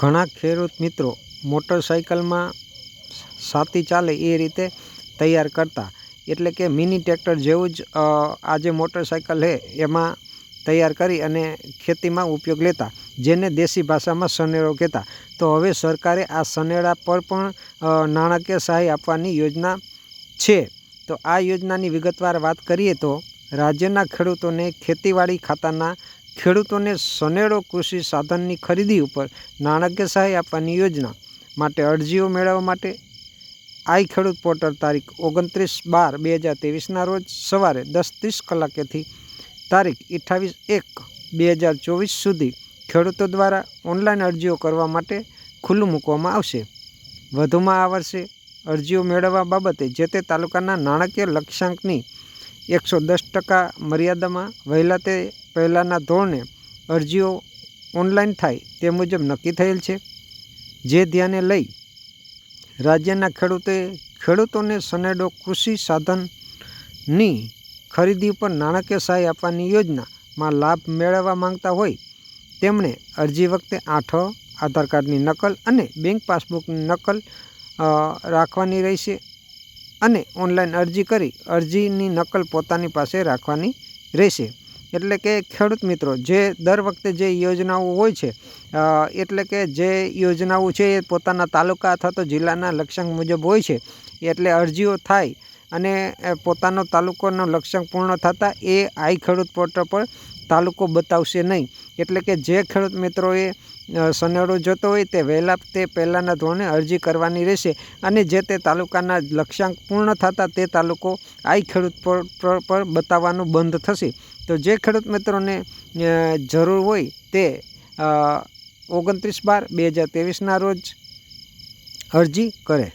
ઘણા ખેડૂત મિત્રો મોટરસાઇકલમાં સાથી ચાલે એ રીતે તૈયાર કરતા. એટલે કે મિની ટ્રેક્ટર જેવું જ આ જે મોટરસાઇકલ છે, એમાં તૈયાર કરી અને ખેતીમાં ઉપયોગ લેતા, જેને દેશી ભાષામાં સનેડો કહેતા. તો હવે સરકારે આ સનેડા પર પણ નાણાકીય સહાય આપવાની યોજના છે. તો આ યોજનાની વિગતવાર વાત કરીએ તો રાજ્યના ખેડૂતોને ખેતીવાડી ખાતાના ખેડૂતોને સનેડો કૃષિ સાધનની ખરીદી ઉપર નાણાકીય સહાય આપવાની યોજના માટે અરજીઓ મેળવવા માટે આઈ ખેડૂત પોર્ટલ તારીખ ઓગણત્રીસ બાર બે હજાર ત્રેવીસના રોજ સવારે દસ ત્રીસ કલાકેથી તારીખ અઠ્ઠાવીસ એક બે હજાર ચોવીસ સુધી ખેડૂતો દ્વારા ઓનલાઈન અરજીઓ કરવા માટે ખુલ્લું મૂકવામાં આવશે. વધુમાં આ વર્ષે અરજીઓ મેળવવા બાબતે જે તે તાલુકાના નાણાકીય લક્ષ્યાંકની એકસો દસ ટકા મર્યાદામાં વહેલા તે પહેલાંના ધોરણે અરજીઓ ઓનલાઈન થાય તે મુજબ નક્કી થયેલ છે. જે ધ્યાને લઈ રાજ્યના ખેડૂતોએ ખેડૂતોને સનેડો કૃષિ સાધનની ખરીદી ઉપર નાણાકીય સહાય આપવાની યોજનામાં લાભ મેળવવા માંગતા હોય, તેમણે અરજી વખતે આઠ આધાર કાર્ડની નકલ અને બેંક પાસબુકની નકલ રાખવાની રહેશે. અને ઓનલાઈન અરજી કરી અરજીની નકલ પોતાની પાસે રાખવાની રહેશે. એટલે કે ખેડૂત મિત્રો, જે દર વખતે જે યોજનાઓ હોય છે એટલે કે જે યોજનાઓ છે એ પોતાના તાલુકા અથવા તો જિલ્લાના લક્ષ્યાંક મુજબ હોય છે, એટલે અરજીઓ થાય અને પોતાનો તાલુકાનો લક્ષ્યાંક પૂર્ણ થતાં એ આઈ ખેડૂત પોર્ટલ પર તાલુકો બતાવશે નહીં. એટલે કે જે ખેડૂત મિત્રોએ સનેડો જોતો હોય તે વહેલા તે પહેલાંના ધોરણે અરજી કરવાની રહેશે અને જે તે તાલુકાના લક્ષ્યાંક પૂર્ણ થતાં તે તાલુકો આઈ ખેડૂત પર બતાવવાનું બંધ થશે. તો જે ખેડૂત મિત્રોને જરૂર હોય તે ઓગણત્રીસ બાર બે હજાર તેવીસના રોજ અરજી કરે.